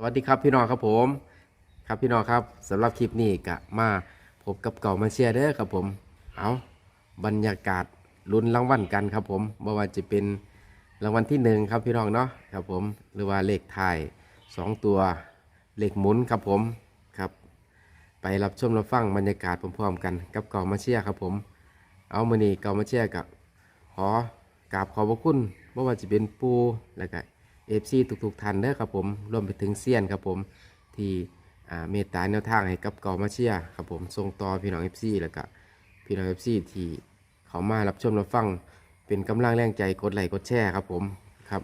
สวัสดีครับพี่น้องครับผมครับพี่น้องครับสำหรับคลิปนี้กะมาพบกับเก่ามาเชียร์เด้อครับผม เอาบรรยากาศลุ้นรางวัลกันครับผมไม่ว่าจะเป็นรางวัลที่หนึ่งครับพี่น้องเนาะครับผมหรือว่าเลขท้ายสองตัวเลขหมุนครับผมครับ ไปรับชมรับฟังบรรยากาศพร้อมๆกันกับเก่ามาเชียร์ครับผม เอามือนี้เก่ามาเชียร์กับขอกราบขอบพระคุณไม่ว่าจะเป็นปูแล้วก็ เอฟซีทุกๆท่านเด้อครับผมรวมไปถึงเซียนครับผมที่เมตตาแนวทางให้กับเก่ามาเชียครับผมส่งต่อพี่น้องเอฟซีแล้วก็พี่น้องเอฟซีที่เขามารับชมรับฟังเป็นกำลังแรงใจกดไลค์กดแชร์ครับผมครับ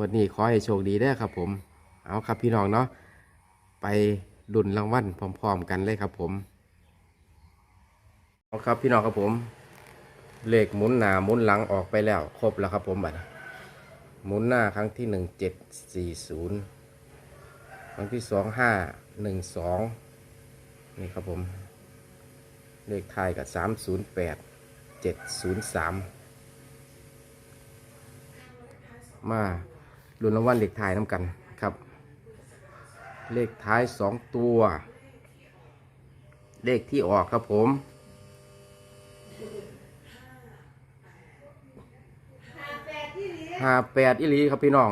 วันนี้ขอให้โชคดีเด้ครับผม เอาครับพี่น้องเนาะไปดุนรางวัลพร้อมๆกันเลยครับผมเอาครับพี่น้องครับผมเลขหมุนหนาหมุนหลังออกไปแล้ว ครบแล้วครับผมบัดนี้ หมุนหน้าครั้งที่หนึ่งเจ็ดสี่ศูนย์ครั้งที่สองห้าหนึ่งสองนี่ครับผม เลขไทยกับสามศูนย์แปดเจ็ดศูนย์สามมาลุ้นรางวัลเลขท้ายน้ำกันครับ เลขท้ายสองตัว เลขที่ออกครับผม ห้าแปดอิลีครับพี่น้อง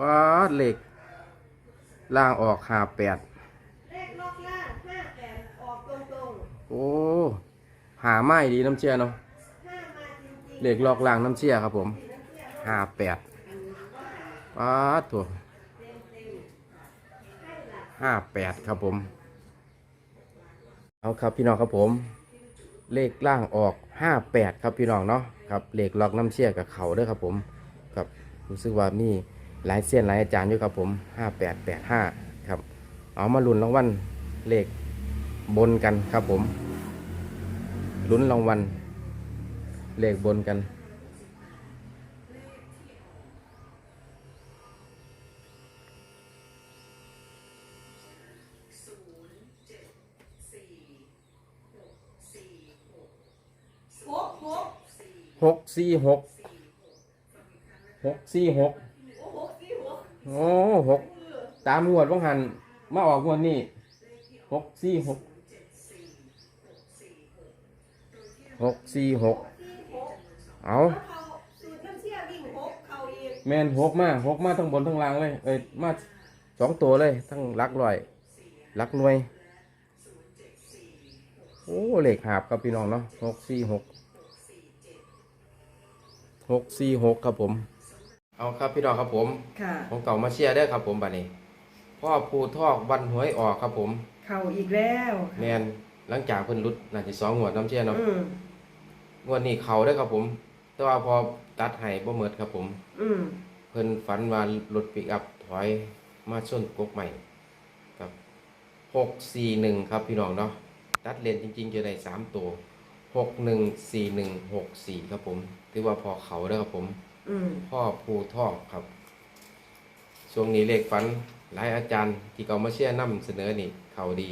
ว้าดเลขล่างออกห้าแปดเลขล็อกล่างห้าแปดออกตรงโอ้หาไม้ดีน้ำเชี่ยเนาะๆห้ามาจริงเลขลอกล่างน้ำเชี่ยครับผมห้าแปดว้าดตัวห้าแปดครับผม เอาครับพี่น้องครับผม เลขล่างออกห้าแปดครับพี่น้องเนาะ ครับเหล็กล็อกน้ำเชี่ยกับเขาด้วยครับผมครับรู้สึกว่ามีหลายเส้นหลายอาจารย์อยู่ครับผมห้าแปดแปดห้าครับ เอามาลุ้นรางวัลเลขบนกันครับผมลุ้นรางวัลเลขบนกัน ๆหกหก หกสี่หกหกสี่หกโอ้หกตามงวดว่างหันมาออกงวดนี้หกสี่หกหกสี่หกเอาแล้วเขาสูตรน้ำเชี่ยวิ่งหกเขากแมนหกมาหกมาทั้งบนทั้งล่างเลย เอ้ยมาสองตัวเลย ทั้งหลักร้อยหลักหน่วย โอ้เหล็กหาบครับพี่น้องเนาะหกสี่หก หกสี่หกครับผม เอาครับพี่น้องครับผมค่ะ ของเก่ามาเชียร์ได้อครับผมบัดนี้ พ่อภูทอกวันหวยออกครับผมเขาอีกแล้วแมนหลังจากเพิ่นรุดน่าจะสองงวดน้ำเชียร์เนาะอืมงวดนี้เขาได้อครับผม แต่ว่าพอตัดให้บ่เมิดครับผม อืมเพิ่นฝันว่ารถปิกอัพถอยมาชนกกใหม่ครับหกสี่หนึ่งครับพี่น้องเนาะตัดเลนจริงๆจะได้สามตัว หกหนึ่งสี่หนึ่งหกสี่ครับผมถือว่าพอเขาได้อครับผม อืมพ่อภูทอกครับ ช่วงนี้เลขฝันหลายอาจารย์ที่เขามาเชื่อนํเสนอนี่ เขาดี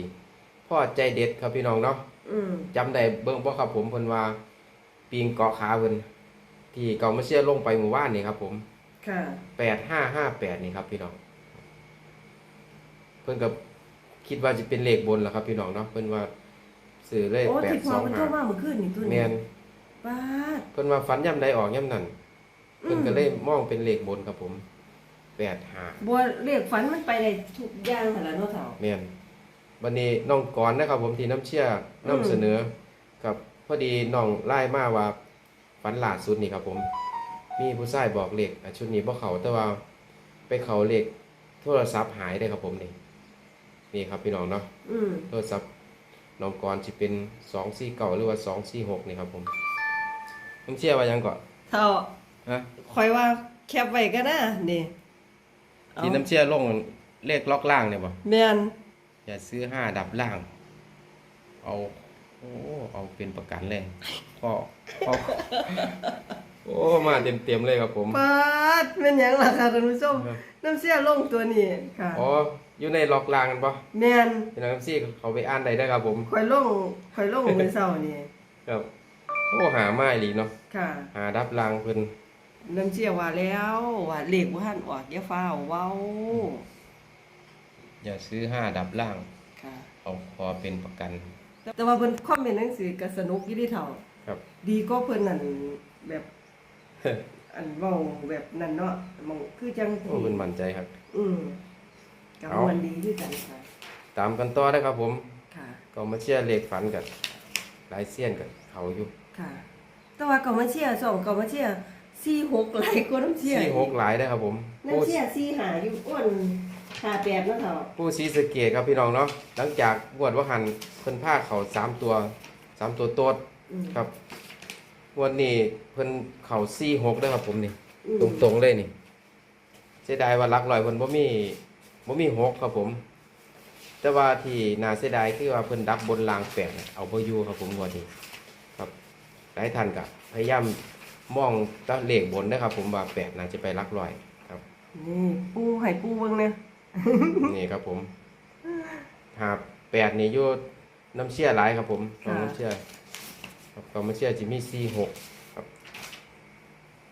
พ่อใจเด็ดครับพี่น้องเนาะอืมจำได้เบิ่งบ่ครับผมเพิ่นว่าปีงเกาะขาเพิ่นที่เขามาเชื่อลงไปหมู่บ้านนี่ครับ ผมค่ะ แปดห้าห้าแปดนี่ครับพี่น้อง เพิ่นก็คิดว่าจะเป็นเลขบนแหละครับพี่น้องเนาะเพิ่นว่า ซื้อเลขโอ้แปติดดพสอองมันห้าโทรมาเมื่อคืนนี่ตัวแมนี้นป้าด เพิ่นว่าฝันย่ำใดออกย่ำนั้นเพิ่นก็เลยมองเป็นเลขบนครับผมแปดห้าบัวเลขฝันมันไปในทุกอย่างหั่นล่ะเนาะเฒ่า แม่นวันนี้น้องกรณ์นะครับผมที่น้ำเชี่ยน้ำเสนอครับพอดีน้องไล่มาว่าฝันล่าสุดนี่ครับผม มีผู้ชายบอกเลขอะชุดนี้บ่เขาแต่ว่าไปเขาเลขโทรศัพท์หายได้ครับผมนี่นี่ครับพี่น้องเนาะ อืมโทรศัพท์ น้องกรณ์จะเป็นสองสี่เก่าหรือว่าสองสี่หกนี่ครับผมน้ำเชี่ยว่ายังก่อนเฒ่าฮะคอยว่าแคปไว้ก็นะนี่เอาที่น้ำเชี่ยลงเลขล็อกล่างเนี่ยบ่แม่นอย่าซื้อห้าดับล่าง เอาโอ้เอาเป็นประกันเลยพ่อพ่อโอ้มาเต็มเต็มๆเลยครับผมปาดเป็นหยังล่ะค่ะท่านผู้ชมครับน้ำเสียลงตัวนี้ค่ะอ๋อ อยู่ในล็อกล่างกันปะแม่นพี่น้องซี่เขาไปอ่านได้ได้อครับผมคอยลงคอยลงมื้อเช้านี่ครับโอ้หาไม้ลีเนาะค่ะ หาดับล่างเพิ่นน้ำเชี่ยว่าแล้วว่าเลขบ่ทันออกอย่าฟ้าวเว้าอย่าซื้อห้าดับล่างค่ะ เอาพอเป็นประกัน แต่ว่าเพิ่นคอมเมนต์หนังสือก็สนุกอยู่เดิเท่าครับ ดีก็เพิ่นนั่นแบบอันเว้าแบบนั้นเนาะมองคือจังโอ้มันมั่นใจครับ อืม ก็เอามันดีคือกันค่ะตามกันต่อได้ครับผม ค่ะ ก็มาเชื่อเลขฝันกับหลายเสี้ยนกับเขาอยู่ค่ะ แต่ว่าก็มาเชียร์สองก็มาเชียร์46หลายกว่าน้ำเชียร์สี่หกหลายได้อครับผมผู้น้ำเชียร์4หาอยู่อ้วน58เนาะเท่าผู้ซีสะเกตครับพี่น้องเนาะหลังจากบวดว่าหันเพิ่นพาเขาสามตัวสามตัวโต๊ดอืมครับงวันนี้เพิ่นเข่าสี่หกได้อครับผมนี่อืมตรงๆเลยนี่เสียดายว่าหลักลอยเพิ่นบ่มี บ่มีหกครับผม แต่ว่าที่น่าเสียดายคือว่าเพิ่นดับบนรางแปดน่ะเอาบ่อยู่ครับผมงวดนี้ครับหลายท่านก็พยายามมองตะเลขบนนะครับ ผมว่าแปดน่าจะไปหลักลอย ครับนี่ปูให้ปูเบิ่งเนี่ยนี่ครับผมหาแปดนี่อยู่น้ำเชื่อหลายครับผมกองน้ำเชื่อครับกองน้ำเชื่อจะมีสี่หกครับ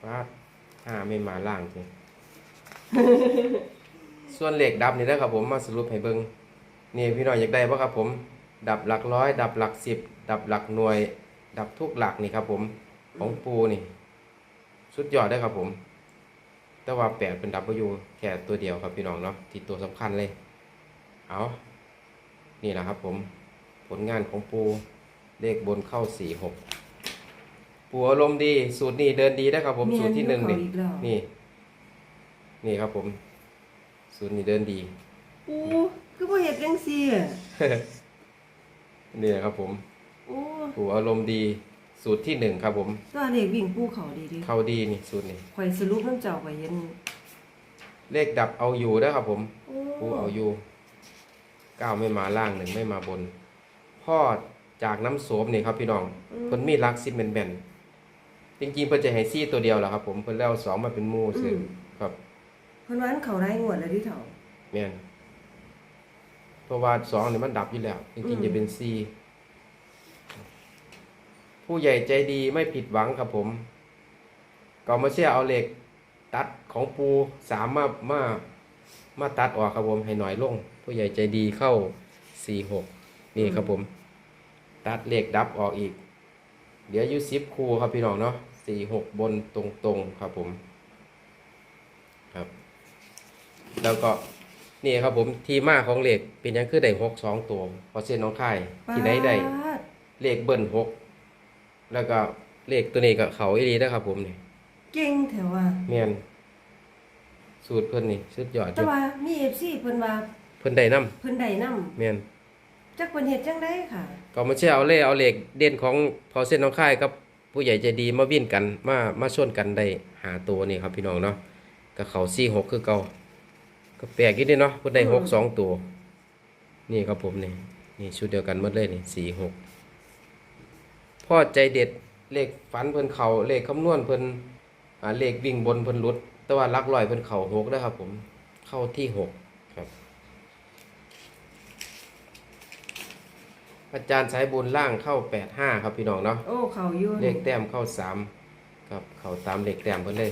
ป้าดห้าไม่มาล่างจริง ส่วนเหล็กดับนี่นะครับผมมาสรุปให้เบิงนี่พี่น้อยอยากได้ป่ะครับผม ดับหลักร้อย ดับหลักสิบดับหลักหน่วย ดับทุกหลักนี่ครับผมของปูนี่ สุดยอดได้อครับผม แต่ว่าแปดเป็นดับยูแค่ตัวเดียวครับพี่น้องเนาะที่ตัวสำคัญเลย เอานี่แหละครับผม ผลงานของปูเลขบนเข้าสี่หกปูอารมณ์ดี สูตรนี้เดินดีได้อครับผม สูตรที่หนึ่งนี่แม่อยู่เขาอีกแล้วนี่ นี่ครับผม สูตรนี้เดินดีปูคือบ่เฮ็ดจังซี่อะนี่นะครับผมโอ้ปูอารมณ์ดีสูตรที่หนึ่งครับผม ตัวเลขวิ่งปูเขาดีดิเข้าดีนี่สูตรนี้ข่อยสรุปน้ำเจ้าก็เห็นเลขดับเอาอยู่นะครับผมโอ้ปูเอาอยู่เก้าไม่มาล่างหนึ่งไม่มาบน พ่อจากน้ำโสมนี่ครับพี่น้องเพิ่นมีรักซิมแบนๆจริงๆเพิ่นจะให้ซี่ตัวเดียวแหละครับผมเพิ่นแล้วสองมาเป็นหมู่ซื้ออครับ เพิ่นว่าอันเขาได้งวดแล้วดิเฒ่าแม่นเพราะว่าสองนี่มันดับอยู่แล้วจริงๆจะเป็นซี่ผู้ใหญ่ใจดีไม่ผิดหวังครับผมก็มาเชื่อเอาเหล็ก ตัดของปูสามมามามาตัดออกครับผม ให้หน่อยลง ผู้ใหญ่ใจดีเข้าสี่หกนี่ครับผม ตัดเหล็กดับออกอีก เดี๋ยวอยูซิปคูครับพี่น้องเนาะสี่หกบนตรงๆครับผม ครับ แล้วก็นี่ครับผมที่มาของเหล็กเป็นหยังคือได้หกสองตัวเพอเส้นน้องค่ายที่ได้ได้ปาดเลขเบิ้ลหกแล้วก็เลขตัวนี้ก็เขาอีรีนะครับ ผมนี่เก่งแถวว่าเมียนสูตรเพิ่นนี่สุดยอดอแต่ยู่ว่ามี FC เพิ่นว่าเพิ่นได้นํเพิ่นได้นำเมียนจักเพิ่นเฮ็ดจังได๋ค่ะ ก็มาเชื่อเอาเล่เอาเหล็กเด่นของพอเส้นน้องค่ายกับผู้ใหญ่ใจดีมาวิ่นกันมามาชนกันได้หาตัวนี่ครับพี่น้องเนาะก็เขาซี่หกคือเก่า ก็แปลกอีกนิดเนาะเพิ่นได้หกสองตัว นี่ครับผมนี่นี่ชุดเดียวกันหมดเลยนี่สี่หกพ่อใจเด็ดเลขฝันเพิ่นเขาเลขคำนวณเพิ่นอ่าเลขวิ่งบนเพิ่นหลุด แต่ว่าหลักลอยเพิ่นเข่าหกนะครับผมเข้าที่หกครับ อาจารย์สายบุญล่างเข้าแปดห้าครับพี่น้องเนาะโอ้เขาอยู่เลขแต้มเข้าสามครับ เข้าตามเลขแต้มเพิ่นเลย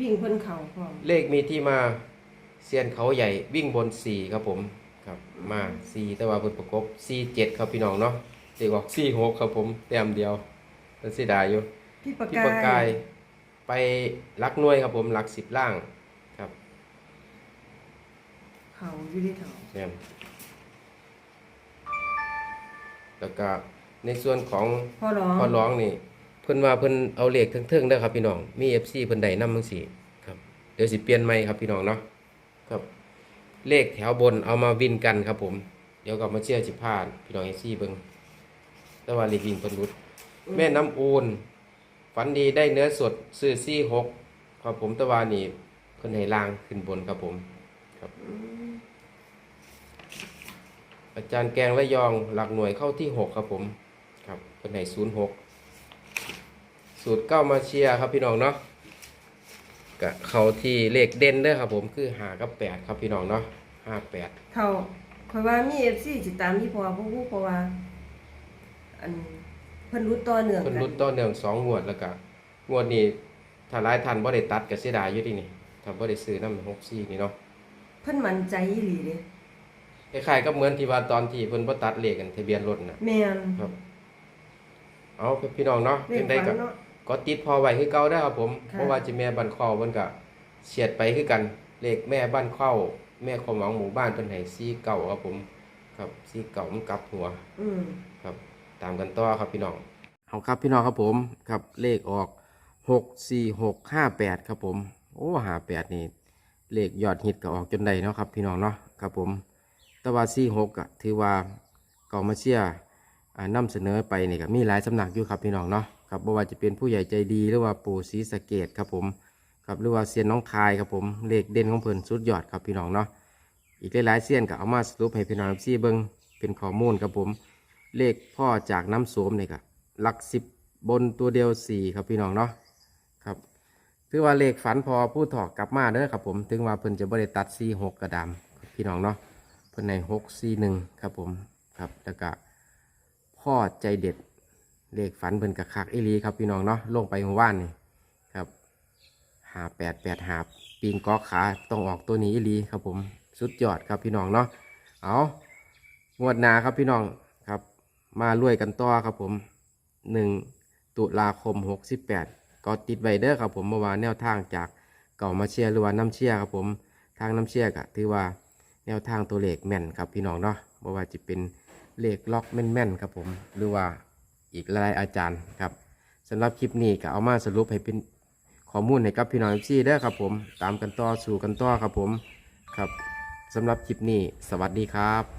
วิ่งเพิ่นเขาพร้อมเลขมีที่มา เซียนเขาใหญ่วิ่งบนสี่ครับผมครับมาสี่แต่ว่าเพิ่นประกบสี่เจ็ดครับพี่น้องเนาะเลขออกสี่หกครับผมแต้มเดียวเป็นสีดายอยู่พี่ประพี่กาประกายยไปลักหน่วยครับผมหลักสิบล่างครับเขาอยู่ดิเฒ่าเนี่ยแล้วก็ในส่วนของ พ่อร้อง พอร้องนี่เพิ่นว่าเพิ่นเอาเลขเทิงๆเด้อครับพี่น้องมี FC เพิ่นได้นำจังซี่ครับเดี๋ยวสิเปลี่ยนใหม่ครับพี่น้องเนาะ ครับเลขแถวบนเอามาวินกันครับผม เดี๋ยวก็มาเชื่อสิพลาดพี่น้อง FC เบิ่งแต่ว่าเลขวิ่งเพิ่นรุดแม่น้ำอูนฝันดีได้เนื้อสดซื้อ46ครับผมแตะวานี่เพิ่นให้ล่างขึ้นบนครับผมครับ อาจารย์แกงระยองหลักหน่วยเข้าที่หกครับผม ครับเป็นไหนศูนย์หกสูตรเก้ามาเชียร์ครับพี่น้องเนาะ กะเขาที่เลขเด่นเด้อครับผมคือหากับแปดครับพี่น้องเนาะห้าแปดเขาข่อยว่ามี FC สิตามที่พ่อผู้ผู้เพราะว่าอันเพิ่นรู้ต่อเนื่องเพิ่นกัรุดต่อเนื่องสองงวดแล้วก็งวดนี้ถ้าหลายท่านบ่ได้ตัดก็เสียดายอยู่ดินี่ถ้าบ่ได้ซื้อนำ64นี่เนาะเพิ่นมั่นใจอีหลีเด้คล้ายๆกับเหมือนที่ว่าตอนที่เพิ่นบ่ตัดเลขกันทะเบียนรถน่ะแม่นครับ เอาพี่น้องเนาะเลขเพิ่นได้ฝัก็นเนาะ ก็ติดพอไว้คือเก่าเด้อครับผม ค่ะ เพราะว่าจิแม่บ้านเข้าเพิ่นก็เฉียดไปคือกันเลขแม่บ้านเข้า แม่ความหวังหมู่บ้านเพิ่นให้4เก่าครับผม ครับ4เก่ามันกลับหัวอืมครับ ตามกันต่อครับพี่น้องเอาครับพี่น้องครับผมครับเลขออกหกสี่หกห้าแปดครับผม โอ้ห้าแปดนี่เลขยอดฮิตก็ออกจนได้เนาะครับพี่น้องเนาะครับผม แต่ว่าสี่หกอะถือว่าเก่ามาเชียร์อ่านำเสนอไปนี่ก็มีหลายสำนักอยู่ครับพี่น้องเนาะ ครับบ่ว่าจะเป็นผู้ใหญ่ใจดีหรือว่าปู่ศรีสะเกดครับผมครับหรือว่าเซียนน้องคายครับผมเลขเด่นของเพิ่นสุดยอดครับพี่น้องเนาะอีกหลายๆเซียนก็เอามาสรุปให้พี่น้องซี่เบิ่งเป็นข้อมูลครับผม เลขพ่อจากน้ำโสมนี่ก็หลักสิบบนตัวเดียวสี่ครับพี่น้องเนาะครับถือว่าเลขฝันพอผู้ถอกกลับมาเด้อครับผม ถึงว่าเพิ่นจะบ่ได้ตัดสี่หกกระดามพี่น้องเนาะเพิ่นในหกสี่หนึ่งครับผมครับแล้วก็พ่อใจเด็ด เลขฝันเพิ่นกะคักอีลีครับพี่น้องเนาะลงไปเมื่อวานนี่ครับหาแปดแปดหาปีงกอกขาต้องออกตัวนี้อีลีครับผมสุดยอดครับพี่น้องเนาะเอางวดนาครับพี่น้องครับมาลุยกันต่อครับผมหนึ่งตุลาคมหกสิบแปดก็ติดไวเดอร์ครับผมเมื่อวานแนวทางจากเก่ามาเชียร์หรือว่าน้ำเชียร์ครับผมทางน้ำเชียร์ก็ถือว่าแนวทางตัวเลขแม่นครับพี่น้องเนาะบ่ว่าจะเป็นเลขล็อกแม่นๆครับผมหรือว่า อีกหลายอาจารย์ครับสำหรับคลิปนี้ก็เอามาสรุปให้เป็นข้อมูลให้กับพี่น้องซี่ได้ครับผมตามกันต่อสู่กันต่อครับผมครับสำหรับคลิปนี้ สวัสดีครับ